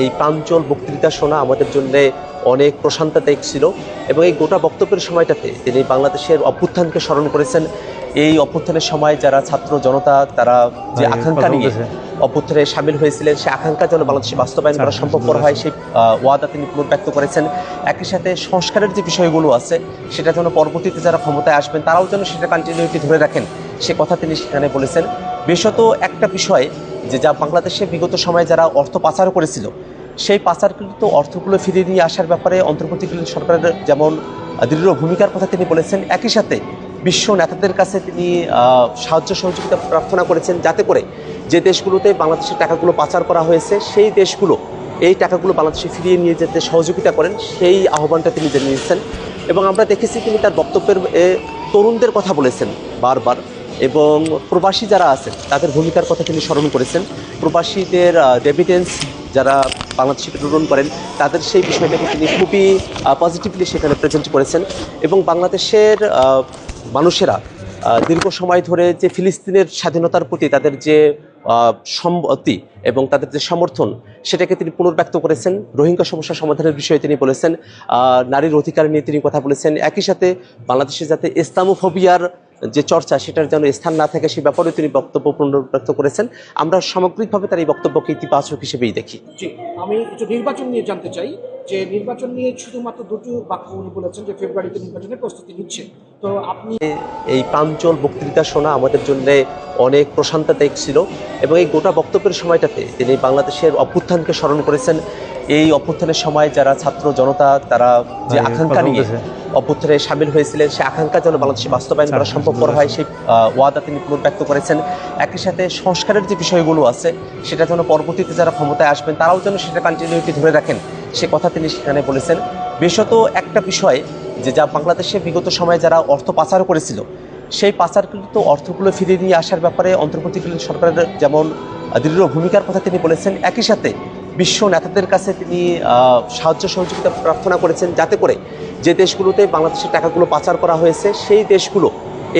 এই প্রাঞ্চল বক্তৃতা শোনা আমাদের জন্য অনেক প্রশান্তিদায়ক ছিল এবং এই গোটা বক্তব্যের সময়টাতে তিনি বাংলাদেশের অভ্যুত্থানকে স্মরণ করেছেন। এই অভ্যুত্থানের সময় যারা ছাত্র জনতা তারা যে আকাঙ্ক্ষা নিয়ে অভ্যুত্থানে সামিল হয়েছিলেন সেই আকাঙ্ক্ষা যেন বাংলাদেশে বাস্তবায়ন করা আচ্ছা, সম্ভবপর হয় সেই ওয়াদা তিনি পুনর্ব্যক্ত করেছেন। একই সাথে সংস্কারের যে বিষয়গুলো আছে সেটা যেন পরবর্তীতে যারা ক্ষমতায় আসবেন তারাও যেন সেটা কন্টিনিউটি ধরে রাখেন। সে কথা তিনি সেখানে বলেছেন। বিশেষত একটা বিষয় যে যা বাংলাদেশে বিগত সময়ে যারা অর্থ পাচার করেছিল, সেই পাচারকৃত অর্থগুলো ফিরিয়ে নিয়ে আসার ব্যাপারে অন্তর্বর্তীকালীন সরকারের যেমন দৃঢ় ভূমিকার কথা তিনি বলেছেন, একই সাথে বিশ্ব নেতাদের কাছে তিনি সাহায্য সহযোগিতা প্রার্থনা করেছেন যাতে করে যে দেশগুলোতে বাংলাদেশের টাকাগুলো পাচার করা হয়েছে, সেই দেশগুলো, এই টাকাগুলো বাংলাদেশে ফিরিয়ে নিয়ে যেতে সহযোগিতা করেন, সেই আহ্বানটা তিনি জানিয়েছেন। এবং আমরা দেখেছি তিনি তার বক্তব্যের তরুণদের কথা বলেছেন বারবার। এবং প্রবাসী যারা আছেন, তাদের ভূমিকার কথা তিনি স্মরণ করেছেন। প্রবাসীদের ডেভিডেন্স যারা বাংলাদেশে প্রেরণ করেন, তাদের সেই বিষয়টাকে তিনি খুবই পজিটিভলি সেখানে প্রেজেন্ট করেছেন। এবং বাংলাদেশের মানুষেরা দীর্ঘ সময় ধরে যে ফিলিস্তিনের স্বাধীনতার প্রতি তাদের যে সম্মতি এবং তাদের যে সমর্থন, সেটাকে তিনি পুনর্ব্যক্ত করেছেন। রোহিঙ্গা সমস্যা সমাধানের বিষয়ে তিনি বলেছেন। নারীর অধিকার নিয়ে তিনি কথা বলেছেন। একই সাথে বাংলাদেশে যাতে ইসলামোফোবিয়ার যে চর্চা সেটার যেন স্থান না থাকে সে ব্যাপারেও তিনি বক্তব্য পুনর্ব্যক্ত করেছেন। আমরা সামগ্রিকভাবে তার এই বক্তব্যকে ইতিবাচক হিসেবেই দেখি। জি আমি একটু নির্বাচন নিয়ে জানতে চাই যে নির্বাচন নিয়ে শুধুমাত্র দুটো বাক্য উনি বলেছেন যে ফেব্রুয়ারিতে নির্বাচনের প্রস্তুতি নিচ্ছে। তো আপনি এই প্রাঞ্চল বক্তৃতা শোনা আমাদের জন্য অনেক প্রশান্তিদায়ক ছিল এবং এই গোটা বক্তব্যের সময়টাতে তিনি বাংলাদেশের অভ্যুত্থানকে স্মরণ করেছেন। এই অভ্যুত্থানের সময় যারা ছাত্র জনতা তারা যে ভাই, আকাঙ্ক্ষা নিয়ে। অভ্যুত্থানে সামিল হয়েছিলেন। সে আকাঙ্ক্ষা যেন বাংলাদেশে বাস্তবায়ন করা সম্ভবপর হয় সেই ওয়াদা তিনি পুনর্ব্যক্ত করেছেন। একই সাথে সংস্কারের যে বিষয়গুলো আছে সেটা যেন পরবর্তীতে যারা ক্ষমতায় আসবেন তারাও যেন সেটা কন্টিনিউটি ধরে রাখেন। সে কথা তিনি সেখানে বলেছেন। বিশেষত একটা বিষয় যে যা বাংলাদেশে বিগত সময়ে যারা অর্থ পাচার করেছিল সেই পাচারকৃত অর্থগুলো ফিরিয়ে নিয়ে আসার ব্যাপারে অন্তর্বর্তীকালীন সরকারের যেমন দৃঢ় ভূমিকার কথা তিনি বলেছেন একই সাথে বিশ্ব নেতাদের কাছে তিনি সাহায্য সহযোগিতা প্রার্থনা করেছেন যাতে করে যে দেশগুলোতে বাংলাদেশের টাকাগুলো পাচার করা হয়েছে, সেই দেশগুলো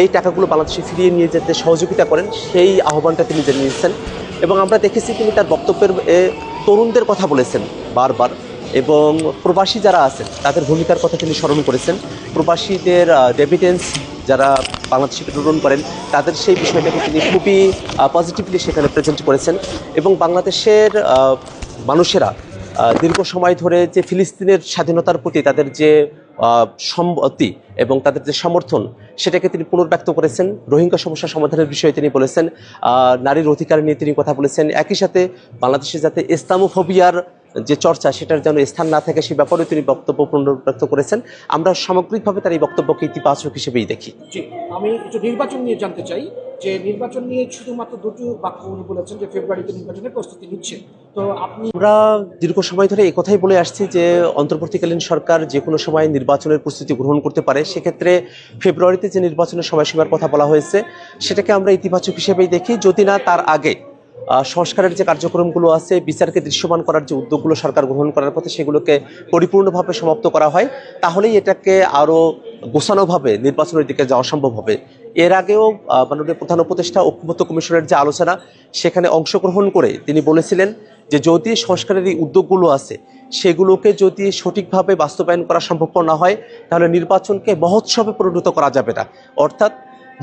এই টাকাগুলো বাংলাদেশে ফিরিয়ে নিয়ে যেতে সহযোগিতা করেন, সেই আহ্বানটা তিনি জানিয়েছেন এবং আমরা দেখেছি তিনি তার বক্তব্যের তরুণদের কথা বলেছেন বারবার। এবং প্রবাসী যারা আছেন, তাদের ভূমিকার কথা তিনি স্মরণ করেছেন। প্রবাসীদের ডেভিডেন্স যারা বাংলাদেশে প্রেরণ করেন, তাদের সেই বিষয়টাকে তিনি খুবই পজিটিভলি সেখানে প্রেজেন্ট করেছেন। এবং বাংলাদেশের মানুষেরা দীর্ঘ সময় ধরে যে ফিলিস্তিনের স্বাধীনতার প্রতি তাদের যে সম্মতি এবং তাদের যে সমর্থন, সেটাকে তিনি পুনর্ব্যক্ত করেছেন। রোহিঙ্গা সমস্যা সমাধানের বিষয়ে তিনি বলেছেন নারীর অধিকার নিয়ে তিনি কথা বলেছেন। একই সাথে বাংলাদেশে যাতে ইসলামোফোবিয়ার যে চর্চা সেটার যেন স্থান না থাকে সে ব্যাপারেও তিনি বক্তব্য পুনর্ব্যক্ত করেছেন। আমরা সামগ্রিকভাবে তার এই বক্তব্যকে ইতিবাচক হিসেবেই দেখি। আমি একটু নির্বাচন নিয়ে জানতে চাই। যে নির্বাচন নিয়ে শুধুমাত্র দুটো বাক্য উনি বলেছেন যে ফেব্রুয়ারিতে নির্বাচনের প্রস্তুতি নিচ্ছে তো আপনি আমরা দীর্ঘ সময় ধরে এই কথাই বলে আসছি যে অন্তর্বর্তীকালীন সরকার যে কোনো সময় নির্বাচনের প্রস্তুতি গ্রহণ করতে পারে। সেক্ষেত্রে ফেব্রুয়ারিতে যে নির্বাচনের সময়সীমার কথা বলা হয়েছে সেটাকে আমরা ইতিবাচক হিসেবেই দেখি। যদি না তার আগে সংস্কারের যে কার্যক্রমগুলো আছে, বিচারকে দৃশ্যমান করার যে উদ্যোগগুলো সরকার গ্রহণ করার পথে সেগুলোকে পরিপূর্ণভাবে সমাপ্ত করা হয়, তাহলেই এটাকে আরও গোছানোভাবে নির্বাচনের দিকে যাওয়া সম্ভব হবে। এর আগেও মাননীয় প্রধান উপদেষ্টা, ঐক্যমত্য কমিশনের যে আলোচনা, সেখানে অংশগ্রহণ করে তিনি বলেছিলেন যে যদি সংস্কারের এই উদ্যোগগুলো আছে, সেগুলোকে যদি সঠিকভাবে বাস্তবায়ন করা সম্ভবপর না হয়, তাহলে নির্বাচনকে মহোৎসবে পরিণত করা যাবে না। অর্থাৎ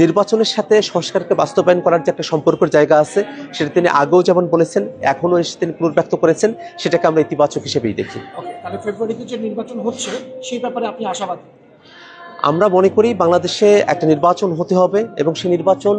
নির্বাচনের সাথে সংস্কারকে বাস্তবায়ন করার যে একটা সম্পর্কের জায়গা আছে সেটা তিনি আগেও যেমন বলেছেন এখনও এসে তিনি পুনর্ব্যক্ত করেছেন সেটাকে আমরা ইতিবাচক হিসেবেই দেখি। তাহলে ফেব্রুয়ারিতে যে নির্বাচন হচ্ছে সেই ব্যাপারে আপনি আশাবাদী? আমরা মনে করি বাংলাদেশে একটা নির্বাচন হতে হবে এবং সেই নির্বাচন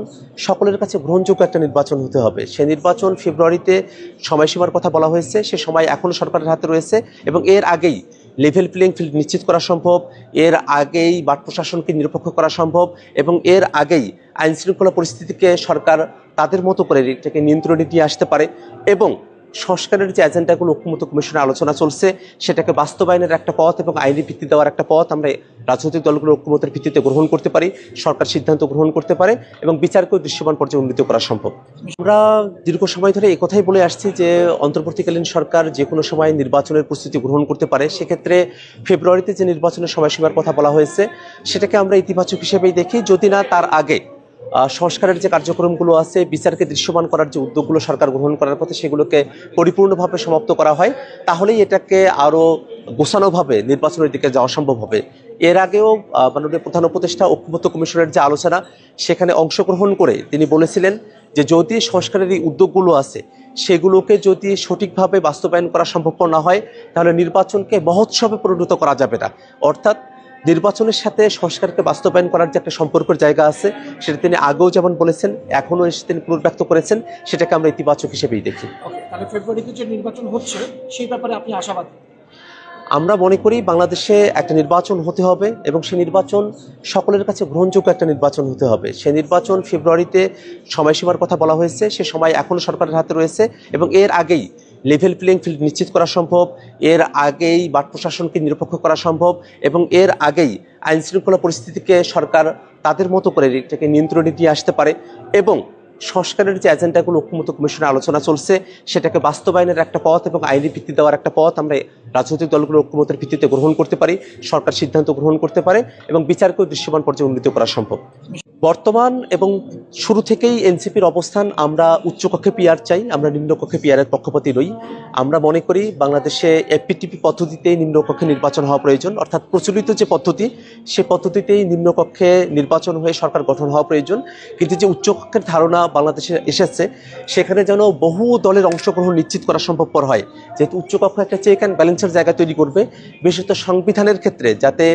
সকলের কাছে গ্রহণযোগ্য একটা নির্বাচন হতে হবে। সেই নির্বাচন ফেব্রুয়ারিতে সময়সীমার কথা বলা হয়েছে সে সময় এখনও সরকারের হাতে রয়েছে এবং এর আগেই লেভেল প্লেইং ফিল্ড নিশ্চিত করা সম্ভব, এর আগেই বাট প্রশাসনকে নিরপেক্ষ করা সম্ভব এবং এর আগেই আইনশৃঙ্খলা পরিস্থিতিকে সরকার তাদের মতো করে এটাকে নিয়ন্ত্রণে নিয়ে আসতে পারে এবং সংস্কারের যে এজেন্ডাগুলো ঐক্যমত্য কমিশনের আলোচনা চলছে, সেটাকে বাস্তবায়নের একটা পথ এবং আইনি ভিত্তি দেওয়ার একটা পথ আমরা রাজনৈতিক দলগুলো ঐক্যমতের ভিত্তিতে গ্রহণ করতে পারি, সরকার সিদ্ধান্ত গ্রহণ করতে পারে এবং বিচারকেও দৃশ্যমান পর্যায়ে উন্নীত করা সম্ভব। আমরা দীর্ঘ সময় ধরে এই কথাই বলে আসছি যে অন্তর্বর্তীকালীন সরকার যে কোনো সময় নির্বাচনের প্রস্তুতি গ্রহণ করতে পারে, সেক্ষেত্রে ফেব্রুয়ারিতে যে নির্বাচনের সময়সীমার কথা বলা হয়েছে, সেটাকে আমরা ইতিবাচক হিসেবেই দেখি। যদি না, তার আগে সংস্কারের যে কার্যক্রমগুলো আছে, বিচারকে দৃশ্যমান করার যে উদ্যোগগুলো সরকার গ্রহণ করার পথে সেগুলোকে পরিপূর্ণভাবে সমাপ্ত করা হয়, তাহলেই এটাকে আরও গোছানোভাবে নির্বাচনের দিকে যাওয়া সম্ভব হবে। এর আগেও মাননীয় প্রধান উপদেষ্টা, ঐক্যমত্য কমিশনের যে আলোচনা, সেখানে অংশগ্রহণ করে তিনি বলেছিলেন যে যদি সংস্কারের এই উদ্যোগগুলো আছে, সেগুলোকে যদি সঠিকভাবে বাস্তবায়ন করা সম্ভবপর না হয়, তাহলে নির্বাচনকে মহোৎসবে পরিণত করা যাবে না। অর্থাৎ নির্বাচনের সাথে সংস্কারকে বাস্তবায়ন করার যে একটা সম্পর্কের জায়গা আছে সেটা তিনি আগেও যেমন বলেছেন এখনও এসে তিনি পুনর্ব্যক্ত করেছেন সেটাকে আমরা ইতিবাচক হিসেবেই দেখি। তাহলে ফেব্রুয়ারিতে যে নির্বাচন হচ্ছে সেই ব্যাপারে আপনি আশাবাদী? আমরা মনে করি বাংলাদেশে একটা নির্বাচন হতে হবে এবং সেই নির্বাচন সকলের কাছে গ্রহণযোগ্য একটা নির্বাচন হতে হবে। সেই নির্বাচন ফেব্রুয়ারিতে সময়সীমার কথা বলা হয়েছে সে সময় এখনও সরকারের হাতে রয়েছে এবং এর আগেই লেভেল প্লেইং ফিল্ড নিশ্চিত করা সম্ভব, এর আগেই বাট প্রশাসনকে নিরপেক্ষ করা সম্ভব, এবং এর আগেই আইন শৃঙ্খলা পরিস্থিতিকে সরকার তাদের মতো করে এটাকে নিয়ন্ত্রণে নিয়ে আসতে পারে, এবং সংস্কারের যে এজেন্ডাগুলো ঐক্যমত্য কমিশনের আলোচনা চলছে, সেটাকে বাস্তবায়নের একটা পথ এবং আইনি ভিত্তি দেওয়ার একটা পথ আমরা রাজনৈতিক দলগুলো ঐক্যমতের ভিত্তিতে গ্রহণ করতে পারি, সরকার সিদ্ধান্ত গ্রহণ করতে পারে, এবং বিচারকেও দৃশ্যমান পর্যায়ে উন্নীত করা সম্ভব। বর্তমান এবং শুরু থেকেই এনসিপির অবস্থান আমরা উচ্চকক্ষে পিআর চাই, আমরা নিম্নকক্ষে পিআরের পক্ষপাতী রই আমরা মনে করি বাংলাদেশে এপিটিপি পদ্ধতিতেই নিম্নকক্ষে নির্বাচন হওয়া প্রয়োজন, অর্থাৎ প্রচলিত যে পদ্ধতি, সে পদ্ধতিতেই নিম্নকক্ষে নির্বাচন হয়ে সরকার গঠন হওয়া প্রয়োজন। কিন্তু যে উচ্চকক্ষের ধারণা বাংলাদেশে এসেছে, সেখানে যেন বহু দলের অংশগ্রহণ নিশ্চিত করা সম্ভবপর হয়। যেহেতু উচ্চকক্ষ একটা চেক অ্যান্ড ব্যালেন্সের জায়গা তৈরি করবে, বিশেষত সংবিধানের ক্ষেত্রে যাতে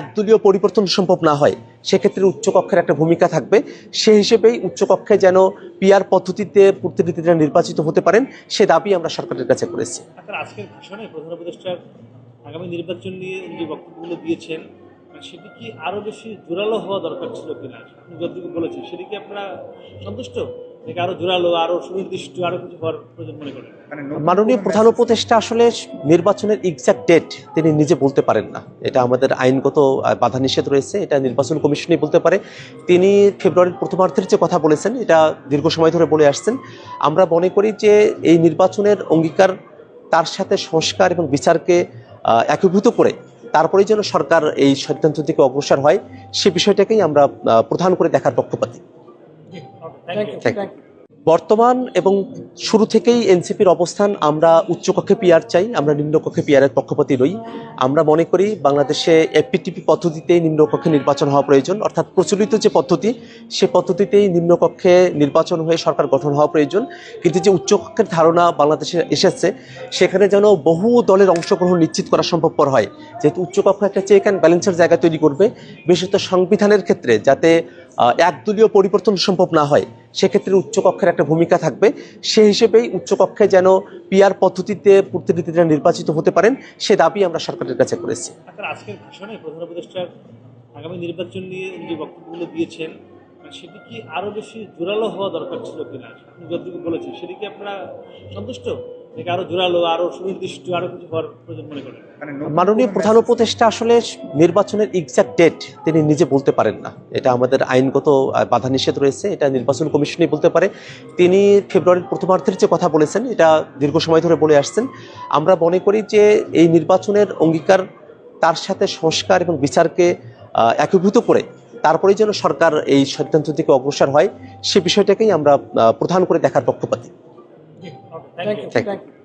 একদলীয় পরিবর্তন সম্ভব না হয়। সেক্ষেত্রে উচ্চকক্ষের একটা ভূমিকা থাকবে। সেই হিসেবেই উচ্চকক্ষে যেন পিয়ার পদ্ধতিতে প্রতিনিধিরা নির্বাচিত হতে পারেন, সে দাবি আমরা সরকারের কাছে করেছি। আপনার আজকের ভাষণে প্রধান উপদেষ্টা আগামী নির্বাচন নিয়ে যে বক্তব্যগুলো দিয়েছেন, সেটি কি আরও বেশি জোরালো হওয়া দরকার ছিল কিনা? যতটুকু বলেছেন, সেটি কি আপনারা সন্তুষ্ট? নাকি আরও জোরালো আরও সুনির্দিষ্ট আরও কিছু হওয়ার প্রয়োজন মনে করেন। মাননীয় প্রধান উপদেষ্টা আসলে নির্বাচনের এক্সাক্ট ডেট তিনি নিজে বলতে পারেন না। এটা আমাদের আইনগত বাধা নিষেধ রয়েছে এটা নির্বাচন কমিশনই বলতে পারে। তিনি ফেব্রুয়ারির প্রথমার্ধের যে কথা বলেছেন এটা দীর্ঘ সময় ধরে বলে আসছেন। আমরা মনে করি যে এই নির্বাচনের অঙ্গীকার তার সাথে সংস্কার এবং বিচারকে একীভূত করে তারপরেই যেন সরকার এই সিদ্ধান্ত থেকে অগ্রসর হয় সে বিষয়টাকেই আমরা প্রধান করে দেখার পক্ষপাতী। Thank, Thank you. you. Thank you. বর্তমান এবং শুরু থেকেই এনসিপির অবস্থান আমরা উচ্চকক্ষে পিআর চাই, আমরা নিম্নকক্ষে পিআরের পক্ষপাতী রই আমরা মনে করি বাংলাদেশে এপিটিপি পদ্ধতিতে নিম্নকক্ষে নির্বাচন হওয়া প্রয়োজন, অর্থাৎ প্রচলিত যে পদ্ধতি, সে পদ্ধতিতেই নিম্নকক্ষে নির্বাচন হয়ে সরকার গঠন হওয়া প্রয়োজন। কিন্তু যে উচ্চকক্ষের ধারণা বাংলাদেশে এসেছে, সেখানে যেন বহু দলের অংশগ্রহণ নিশ্চিত করা সম্ভবপর হয়। যেহেতু উচ্চকক্ষ একটা চেক অ্যান্ড ব্যালেন্সের জায়গা তৈরি করবে, বিশেষত সংবিধানের ক্ষেত্রে যাতে একদলীয় পরিবর্তন সম্ভব না হয়। সেক্ষেত্রে উচ্চকক্ষের একটা ভূমিকা থাকবে। সে হিসেবেই উচ্চকক্ষে যেন পিয়ার পদ্ধতিতে প্রতিনিধিরা নির্বাচিত হতে পারেন, সে দাবি আমরা সরকারের কাছে করেছি। আপনার আজকের ভাষণে প্রধান উপদেষ্টার আগামী নির্বাচন নিয়ে যে বক্তব্যগুলো দিয়েছেন, সেটি কি আরও বেশি জোরালো হওয়া দরকার ছিল কিনা? আপনি যতটুকু বলেছেন, সেটি কি আপনারা সন্তুষ্ট? নাকি আরও জোরালো আরও সুনির্দিষ্ট আরও কিছু হওয়ার প্রয়োজন মনে করেন। মাননীয় প্রধান উপদেষ্টা আসলে নির্বাচনের এক্সাক্ট ডেট তিনি নিজে বলতে পারেন না। এটা আমাদের আইনগত বাধা নিষেধ রয়েছে এটা নির্বাচন কমিশনই বলতে পারে। তিনি ফেব্রুয়ারির প্রথমার্ধের যে কথা বলেছেন এটা দীর্ঘ সময় ধরে বলে আসছেন। আমরা মনে করি যে এই নির্বাচনের অঙ্গীকার তার সাথে সংস্কার এবং বিচারকে একীভূত করে তারপরেই যেন সরকার এই সিদ্ধান্ত থেকে অগ্রসর হয় সে বিষয়টাকেই আমরা প্রধান করে দেখার পক্ষপাতী। Thank, Thank you. you. Thank you.